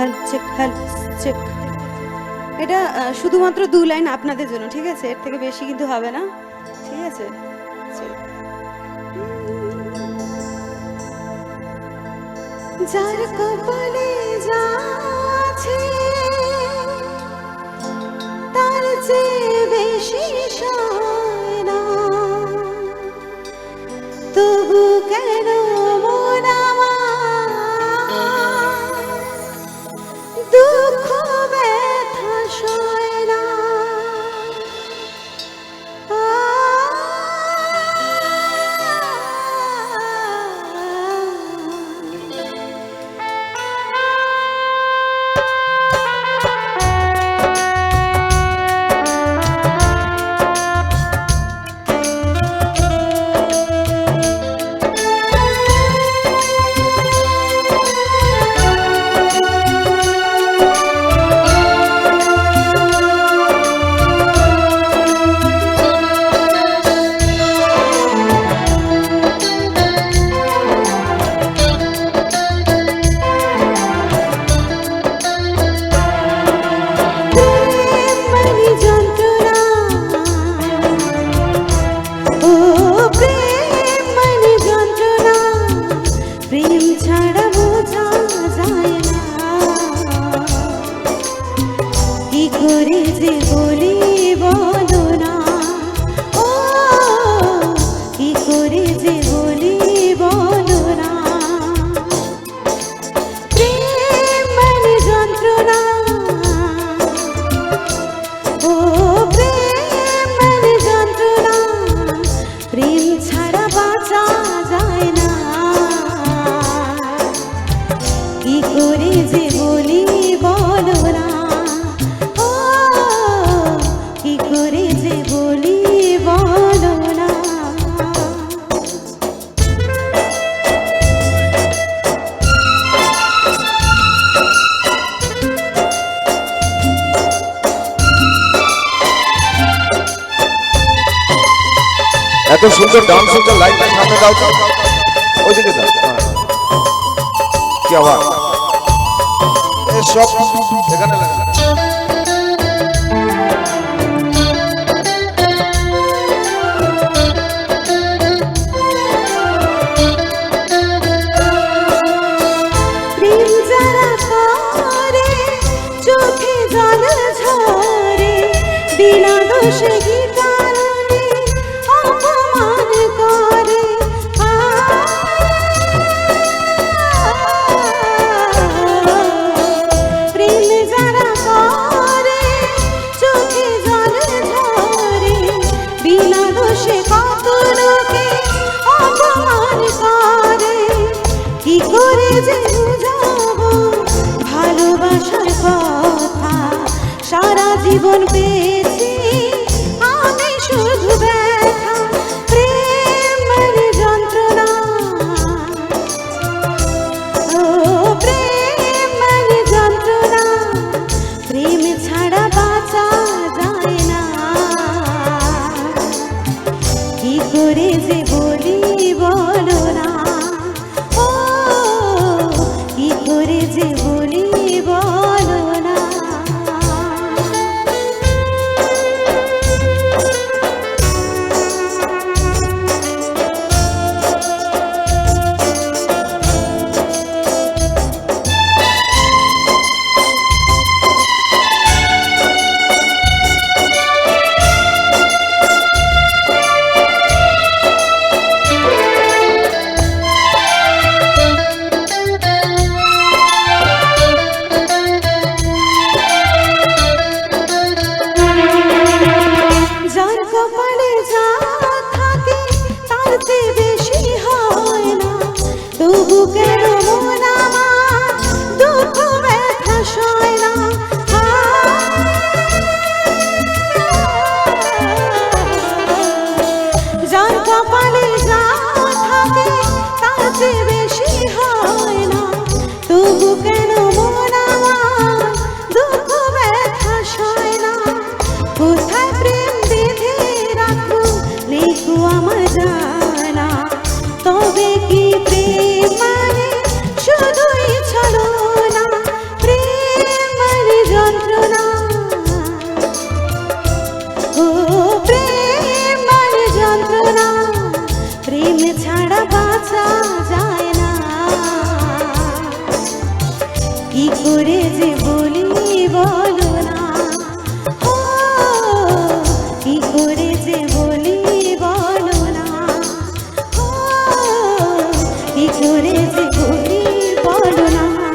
খালচেক খালচেক এটা শুধুমাত্র দু লাইন আপনাদের জন্য, ঠিক আছে? এর থেকে বেশি কিন্তু হবে না, ঠিক আছে? যার কপালে তার চেয়ে বেশি সা করে যে বলিবন করে যে বলি এত সুন্দর ডান্স হচ্ছে লাইটটা সামনে দাও দাও। হ্যাঁ। কি এসব এখানে করে যে করে